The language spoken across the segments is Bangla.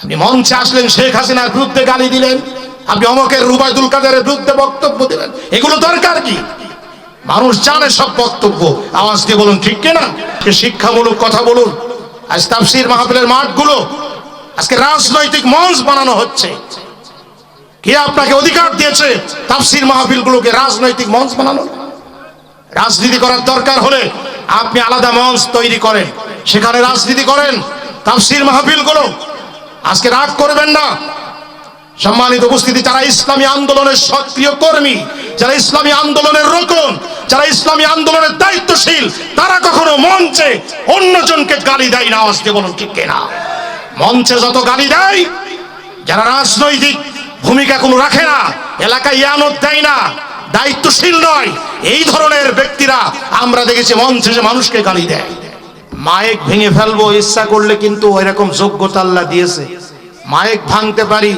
আপনি মঞ্চে আসলেন, শেখ হাসিনার বিরুদ্ধে গালি দিলেন। আপনি অমকের রুবায়দুল কাদেরের বিরুদ্ধে বক্তব্য দিলেন। এগুলো দরকার কি? মানুষ জানে সব বক্তব্য। আওয়াজ দিয়ে বলুন, ঠিক কিনা? শিক্ষামূলক কথা বলুন। আজ তাফসির মাহফিলের মাঠগুলো, আজকে রাজনৈতিক মঞ্চ বানানো হচ্ছে। কে আপনাকে অধিকার দিয়েছে তাফসির মাহফিলগুলোকে রাজনৈতিক মঞ্চ বানানো? রাজনীতি করার দরকার হলে আপনি আলাদা মঞ্চ তৈরি করেন। সেখানে রাজনীতি করেন তাফসির মাহফিলগুলো। আজকে রাগ করবেন না। সম্মানিত উপস্থিতি, যারা ইসলামী আন্দোলনের সক্রিয় কর্মী, যারা ইসলামী আন্দোলনের রোকন, যারা ইসলামী আন্দোলনের দায়িত্বশীল, তারা কখনো মঞ্চে অন্যজনকে গালি দেয় না দিয়ে বলুন, ঠিক কিনা? মঞ্চে যত গালি দেয়, যারা রাজনৈতিক ভূমিকা কোনো রাখে না, এলাকায় ইয়ানত দেয় না, দায়িত্বশীল নয়, এই ধরনের ব্যক্তিরা আমরা দেখেছি মঞ্চে যে মানুষকে গালি দেয়। মায়েক ভেঙে ফেলব ইচ্ছা করলে কিন্তু ওই রকম যোগ্যতা আল্লাহ দিয়েছে। মায়েক ভাঙতে পারি,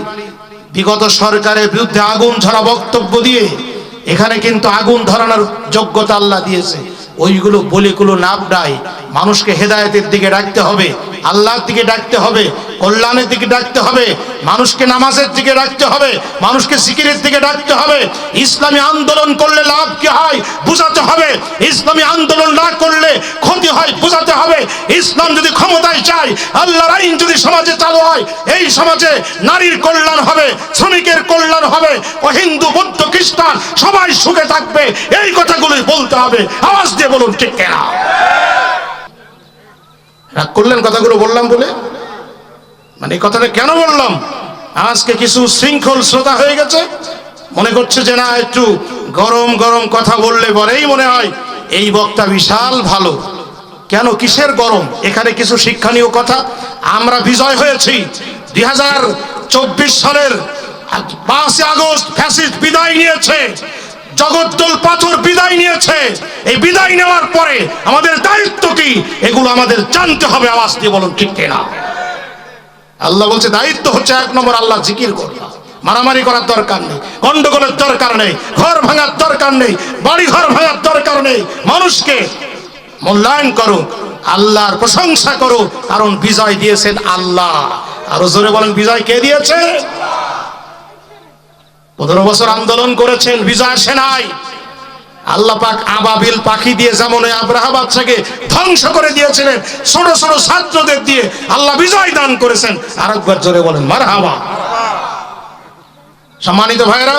বিগত সরকারের বিরুদ্ধে আগুন ঝরা বক্তব্য দিয়ে, এখানে কিন্তু আগুন ধরানোর যোগ্যতা আল্লাহ দিয়েছে। ওইগুলো বলিগুলো ডাই মানুষকে হেদায়তের দিকে ডাকতে হবে, আল্লাহর দিকে ডাকতে হবে কল্যাণের দিকে ডাকতে হবে, মানুষকে নামাজের দিকে ডাকতে হবে, মানুষকে সিকিরের দিকে ডাকতে হবে। ইসলামী আন্দোলন করলে লাভ কি হয়? বুঝাতে হবে। ইসলামী আন্দোলন না করলে ক্ষতি হয়, বুঝাতে হবে। ইসলাম যদি ক্ষমতায় চায় আল্লাহর আইন যদি সমাজে চালু হয়, এই সমাজে নারীর কল্যাণ হবে, শ্রমিকের কল্যাণ হবে ও হিন্দু, বৌদ্ধ, খ্রিস্টান, সবাই সুখে থাকবে, এই কথাগুলোই বলতে হবে। আওয়াজ দিয়ে বলুন, ঠিক কেনা? করলেন কথাগুলো বললাম বলে? মানে এই কথাটা কেন বললাম? আজকে কিছু শৃঙ্খল শ্রোতা হয়ে গেছে। মনে করছে যে না, একটু গরম গরম কথা বললে পরেই মনে হয় এই বক্তা বিশাল ভালো। কেন? কিসের গরম? এখানে কিছু শিক্ষণীয় কথা। আমরা বিজয় হয়েছি দুই হাজার চব্বিশ সালের পাঁচই আগস্ট ফ্যাসিস্ট বিদায় নিয়েছে। জগদ্দল পাথর বিদায় নিয়েছে। এই বিদায় নেওয়ার পরে আমাদের দায়িত্ব কি? এগুলো আমাদের জানতে হবে। আওয়াজ দিয়ে বলুন, ঠিক কিনা? আল্লাহ বলছে, দায়িত্ব হচ্ছে এক নম্বর আল্লাহ জিকির করবা মারামারি করার দরকার নেই, গন্ডগোলের দরকার নেই, ঘর ভাঙার দরকার নেই, বাড়ি ঘর ভাঙার দরকার নেই। মানুষকে মূল্যায়ন করো আল্লাহর প্রশংসা করো কারণ বিজয় দিয়েছেন আল্লাহ। আরও জোরে বলেন, বিজয় কে দিয়েছে? পনেরো বছর আন্দোলন করেছেন, বিজয় আসে নাই আল্লাহ পাক আবাবিল পাখি দিয়ে যেমন আব্রাহা বাচ্চাকে ধ্বংস করে দিয়েছিলেন, ছোট ছোট ছাত্রদের দিয়ে আল্লাহ বিজয় দান করেছেন। আরেকবার জোরে বলেন মার হাবা সম্মানিত ভাইরা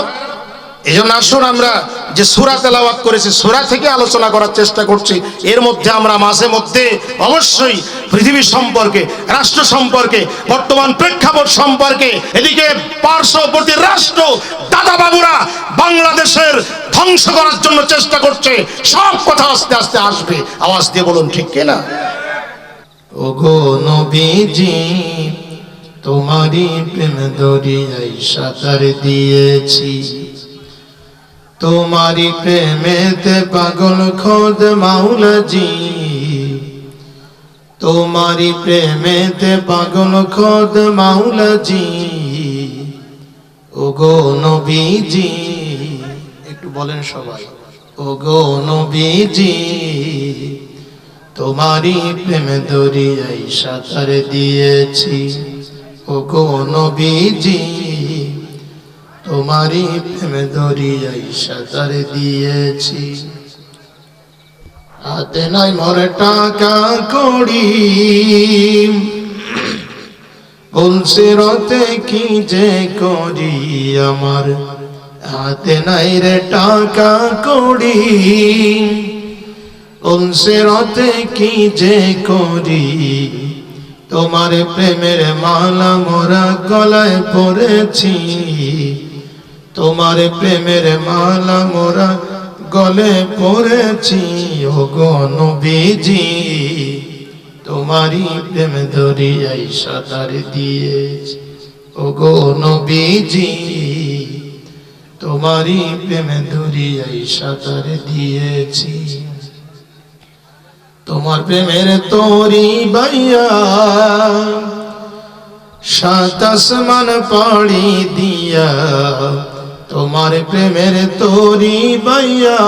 এই জন্য আসুন আমরা যে সুরা তেলাওয়াত করেছি, সুরা থেকে আলোচনা করার চেষ্টা করছি। এর মধ্যে আমরা মাঝে মধ্যে অবশ্যই পৃথিবী সম্পর্কে, রাষ্ট্র সম্পর্কে, বর্তমান প্রেক্ষাপট সম্পর্কে, এদিকে পার্শ্ববর্তী রাষ্ট্র দাদা বাবুরা বাংলাদেশের ধ্বংস করার জন্য চেষ্টা করছে, সব কথা আস্তে আস্তে আসবে। আওয়াজ দিয়ে বলুন, ঠিক কিনা ওগো নবীজি, তোমারই প্রেম দরিয়াই সাঁতার দিয়েছি। তোমারই প্রেমেতে পাগল খোদ মাওলাজি। তোমারই প্রেমেতে পাগল খোদ মাওলাজি। ওগো নবীজি বলেন সবাই, ওগো নবীজি, তোমারই প্রেম দরিয়াই সাঁতার দিয়েছি। ও গো নবীজি, তোমারই প্রেম দরিয়াই সাঁতার দিয়েছি। হাতে নাই মোর টাকা করি বলছে, রতে কি যে করি আমার? হাতে নাই রে টাকা করি কলসে রতে কি যে করি? তোমার প্রেমের মালা মোরা গলায় পড়েছি তোমার প্রেমের মালা মোরা গলে পড়েছি ও গো নবীজি, তোমারই প্রেম দরিয়াই সাঁতার দিয়েছি। ও গো নবীজি। তোমারই প্রেম দরিয়াই সাঁতার দিয়েছি। তোমার প্রেমের তোরি বাইয়া, সাত আসমান পাড়ি দিয়া। তোমার প্রেমের তোরি বাইয়া,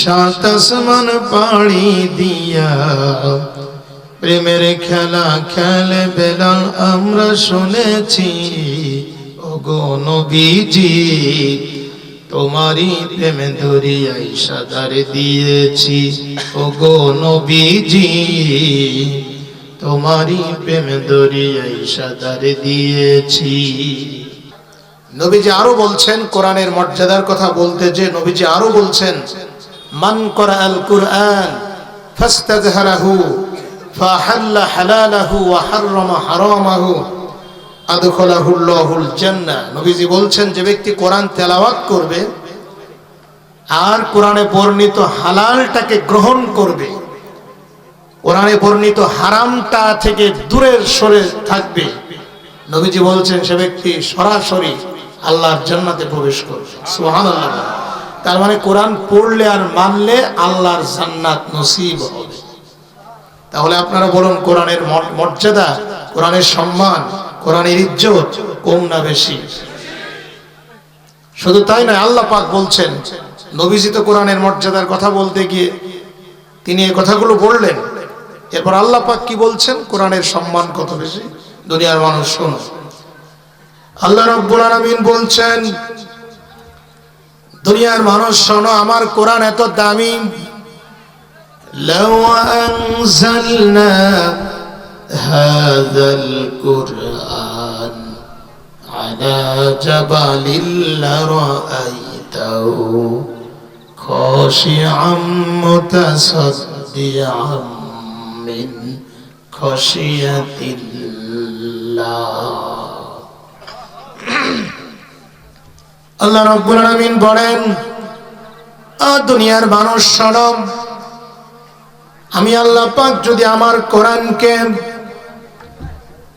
সাত আসমান পাড়ি দিয়া। প্রেমের খেলা খেলে বেলাল আমরা শুনেছি। ওগো নবীজি, তোমারই প্রেমে দরিয়াই সাদারে দিয়েছি। ওগো নবীজি, তোমারই প্রেমে দরিয়াই সাদারে দিয়েছি। নবীজি আরও বলছেন, কোরআনের মর্যাদার কথা বলতে যে নবীজি আরও বলছেন, মান করা আল কুরআন, ফাস্তাজহারাহু, ফাহাল্লা হালালাহু ওয়া হাররামা হারামাহু। আদখালাহু আল্লাহুল জান্নাহ। নবীজি বলছেন, যে ব্যক্তি কোরআন তেলাওয়াত করবে আর কোরআনে বর্ণিত হালালটাকে গ্রহণ করবে, কোরআনে বর্ণিত হারামটা থেকে দূরের সরে থাকবে, নবীজি বলছেন সে ব্যক্তি সরাসরি আল্লাহর জান্নাতে প্রবেশ করবে। তার মানে কোরআন পড়লে আর মানলে আল্লাহর জান্নাত নসিব হবে। তাহলে আপনারা বলুন, কোরআনের মর্যাদা, কোরআনের সম্মান কোরআনের ইজ্জত কম না বেশি। শুধু তাই নয়, আল্লাহ পাক বলছেন নবীজিত কোরআনের মর্যাদার কথা বলতে গিয়ে তিনি এই কথাগুলো বললেন। এরপর আল্লাহ পাক কি বলছেন? কোরআনের সম্মান কত বেশি? দুনিয়ার মানুষ, শোনো। আল্লাহ রব্বুল আলামিন বলছেন, দুনিয়ার মানুষ, শোনো, আমার কোরআন এত দামি। هذا القرآن على جبل لرأيته خاشعا متصدعا من خشية الله আল্লাহ রব্বুল আলামিন বলেন আ দুনিয়ার মানুষ শোনো আমি আল্লাহ পাক যদি আমার কোরআনকে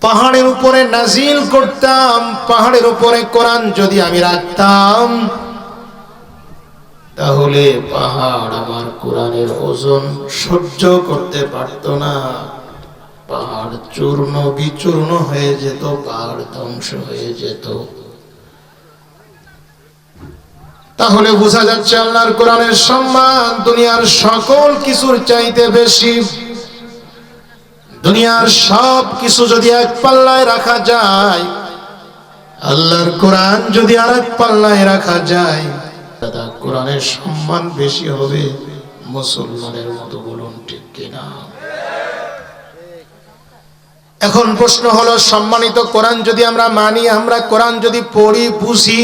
পাহাড়ের উপরে নাজিল করতাম, পাহাড়ের উপরে কোরআন যদি আমি রাখতাম, তাহলে পাহাড় আমার কোরআনের ওজন সহ্য করতে পারত না। পাহাড় চূর্ণ বিচূর্ণ হয়ে যেত, পাহাড় ধ্বংস হয়ে যেত। তাহলে বোঝা যাচ্ছে আল্লাহর কোরআনের সম্মান, দুনিয়ার সকল কিছুর চাইতে বেশি। দুনিয়ার সব কিছু যদি এক পাল্লায় রাখা যায়, আল্লাহর কোরআন যদি আর এক পাল্লায় রাখা যায় দাদা কোরআনের সম্মান বেশি হবে মুসলমানের মতো বলুন ঠিক কিনা? এখন প্রশ্ন হলো, সম্মানিত কোরআন যদি আমরা মানি, আমরা কোরআন যদি পড়ি, বুঝি,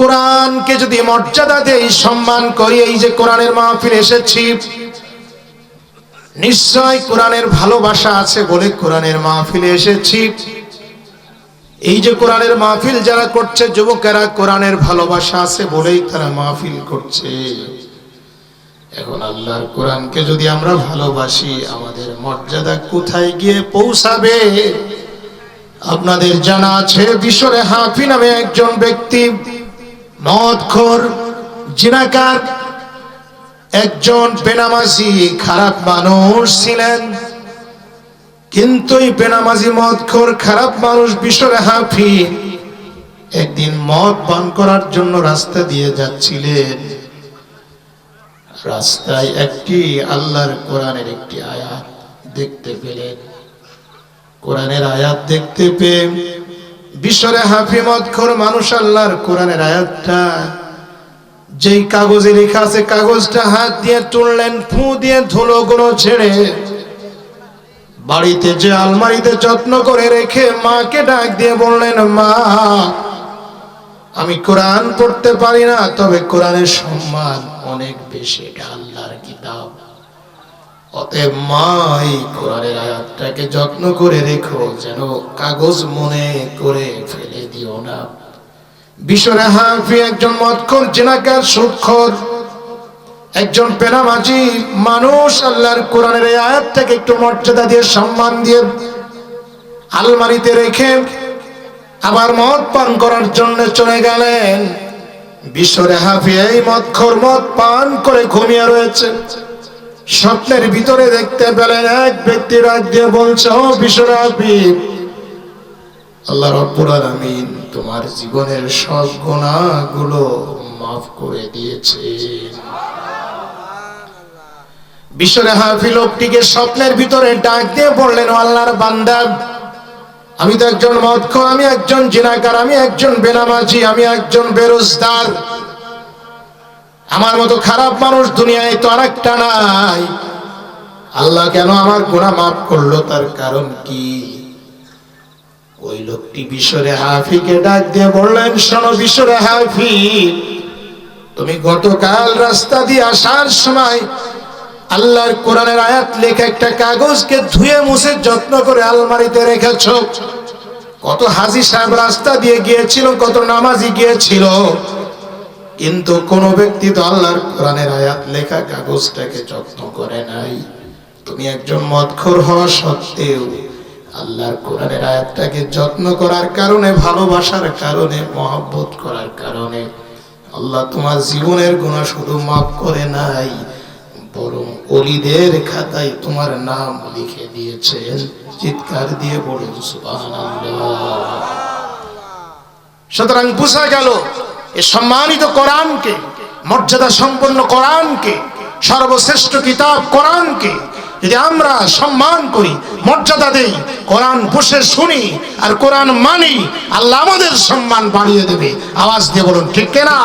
কোরআনকে যদি মর্যাদা দেই, সম্মান করি, এই যে কোরআনের মাহফিল এসেছি নিশ্চয় কোরআনের ভালোবাসা আছে বলে কোরআনের মাহফিলে এসেছি। এই যে কোরআনের মাহফিল যারা করছে, যুবকেরা কোরআনের ভালোবাসা আছে বলেই তারা মাহফিল করছে। এখন আল্লাহর কোরআনকে যদি আমরা ভালোবাসি, আমাদের মর্যাদা কোথায় গিয়ে পৌঁছাবে? আপনাদের জানা আছে, বিশ্বরে হাফি নামে একজন ব্যক্তি, মদখোর, জিনাকার একজন বেনামাজি খারাপ মানুষ ছিলেন, কিন্তু এই বেনামাজি মদখোর খারাপ মানুষ বিশ্বরে হাফি একদিন মদ পান করার জন্য রাস্তা দিয়ে যাচ্ছিলেন। রাস্তায় একটি আল্লাহর কোরআনের একটি আয়াত দেখতে পেলেন। কোরআনের আয়াত দেখতে পেয়ে বিশ্বরে হাফিমত খোর মানুষ আল্লাহর কোরআনের আয়াতটা যেই কাগজে লেখা আছে, কাগজটা হাত দিয়ে তুললেন, ফু দিয়ে ধুলো গুলো ছেড়ে বাড়িতে যে আলমারিতে যত্ন করে রেখে মাকে ডাক দিয়ে বললেন, মা, আমি কোরআন পড়তে পারি না, তবে কোরআনের সম্মান অনেক বেশি, এটা আল্লাহর কিতাব। অতএব মা, এই কোরআনের আয়াতটাকে যত্ন করে রেখো, যেন কাগজ মনে করে ফেলে দিও না। বিশ্বরে হাফি একজন মৎখর জেনাকার সুৎখর, একজন পেনামাজি মানুষ, আল্লাহর কোরআনের এই আয়াতটাকে একটু মর্যাদা দিয়ে, সম্মান দিয়ে আলমারিতে রেখে আবার মদ পান করার জন্য চলে গেলেন। বিশ্বরে হাফি এই মদখর মদ পান করে ঘুমিয়ে রয়েছে। স্বপ্নের ভিতরে দেখতে পেলেন এক ব্যক্তি রাত দিয়ে বলছে, ও বিশ্বরে হাফি আল্লাহ রব্বুল আলামিন। তোমার জীবনের সব গুনাহগুলো মাফ করে দিয়েছে। বিশ্বরে হাফি লোকটিকে স্বপ্নের ভিতরে ডাক দিয়ে বললেন আল্লাহর বান্দা, আমি তো একজন মদখ, আমি একজন জিনাকার, আমি একজন বেনামাজি, আমি একজন বেরোজগার। আমার মতো খারাপ মানুষ দুনিয়ায় তো আরেকটা নাই। আল্লাহ কেন আমার গুনাহ মাফ করল? তার কারণ কি? ওই লোকটি বিশ্বরে হাফিকে ডাক দিয়ে বললেন, শোনো বিশ্বরে হাফি তুমি গতকাল রাস্তা দিয়ে আসার সময় আল্লাহর কোরআনের আয়াত লেখা একটা কাগজকে ধুয়ে মুছে যত্ন করে আলমারিতে রেখেছো। কত হাজি সাহেব রাস্তা দিয়ে গিয়েছিল, কত নামাজি গিয়েছিল। কিন্তু কোন ব্যক্তি তো আল্লাহর কোরআনের আয়াত লেখা কাগজটাকে যত্ন করে নাই। তুমি একজন মদখোর হওয়া সত্ত্বেও আল্লাহর কোরআনের আয়াতটাকে যত্ন করার কারণে, ভালোবাসার কারণে, মহব্বত করার কারণে আল্লাহ তোমার জীবনের গুণা শুধু মাফ করে নাই, বরং অলিদের খাতায় তোমার নাম লিখে দিয়েছেন। চিৎকার দিয়ে বলুন সুতরাং বোঝা গেল, এ সম্মানিত কোরআনকে মর্যাদা সম্পন্ন কোরআনকে, সর্বশ্রেষ্ঠ কিতাব কোরআনকে যদি আমরা সম্মান করি, মর্যাদা দেই, কোরআন বসে শুনি আর কোরআন মানি, আল্লাহ আমাদের সম্মান বাড়িয়ে দেবে। আওয়াজ দিয়ে বলুন, ঠিক কেনা?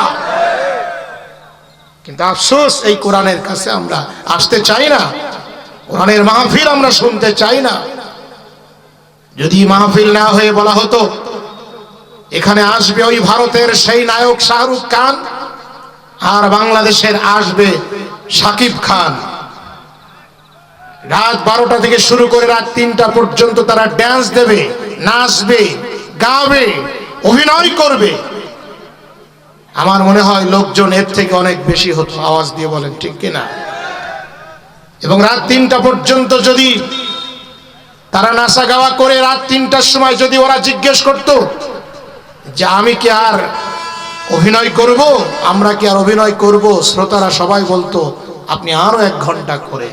কিন্তু আফসোস, এই কোরআনের কাছে আমরা আসতে চাই না। কোরআনের মাহফিল আমরা শুনতে চাই না। যদি মাহফিল না হয়ে বলা হতো, এখানে আসবে ওই ভারতের সেই নায়ক শাহরুখ খান, আর বাংলাদেশের আসবে সাকিব খান। রাত বারোটা থেকে শুরু করে রাত তিনটা পর্যন্ত তারা ড্যান্স দেবে, নাচবে, গাবে, অভিনয় করবে। আমার মনে হয় লোকজন এর থেকে অনেক বেশি হতো, আওয়াজ দিয়ে বলেন, ঠিক কিনা এবং রাত তিনটা পর্যন্ত যদি তারা নাচা গাওয়া করে রাত তিনটার সময় যদি ওরা জিজ্ঞেস করতো যে আমি কি আর অভিনয় করব, আমরা কি আর অভিনয় করব, শ্রোতারা সবাই বলতো, আপনি আরও এক ঘণ্টা করে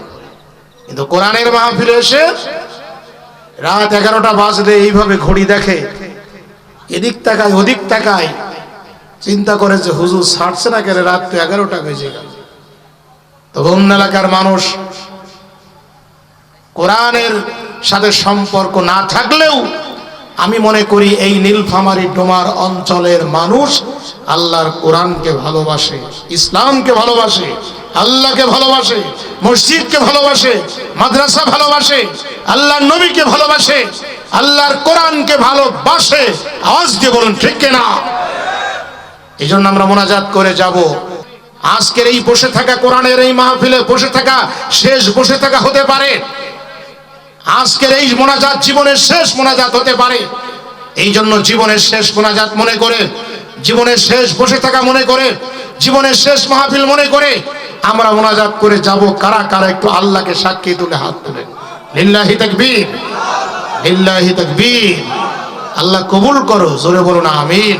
কিন্তু কোরআনের মাহফিলে এসে রাত এগারোটা বাজলে এইভাবে ঘড়ি দেখে, এদিক তাকায়, ওদিক তাকায়, চিন্তা করে যে হুজুর ছাড়ছে না কেন? রাত এগারোটা বেজে গেল। তো অন্য এলাকার মানুষ কোরআনের সাথে সম্পর্ক না থাকলেও আমি মনে করি এই নীলফামারী ডোমার অঞ্চলের মানুষ আল্লাহর কোরআনকে ভালোবাসে, ইসলামকে ভালোবাসে। আল্লাহকে ভালোবাসে, মসজিদকে ভালোবাসে, মাদ্রাসা ভালোবাসে, আল্লাহর নবীকে ভালোবাসে, আল্লাহর কোরআনকে ভালোবাসে। আওয়াজ দিয়ে বলুন, ঠিক কিনা? এই জন্য আমরা মোনাজাত করে যাব। আজকের এই বসে থাকা কোরআনের এই মাহফিলে বসে থাকা শেষ বসে থাকা হতে পারে। আজকের এই মোনাজাত জীবনের শেষ মোনাজাত হতে পারে। এই জন্য জীবনের শেষ মোনাজাত মনে করে, জীবনের শেষ বসে থাকা মনে করে, জীবনের শেষ মাহফিল মনে করে আমরা মোনাজাত করে যাব, কারা কারা একটু আল্লাহকে সাক্ষী তুলে হাত তুলে লিল্লাহি তাকবীর। লিল্লাহি তাকবীর। আল্লাহ কবুল করো, জোরে বলো না আমিন।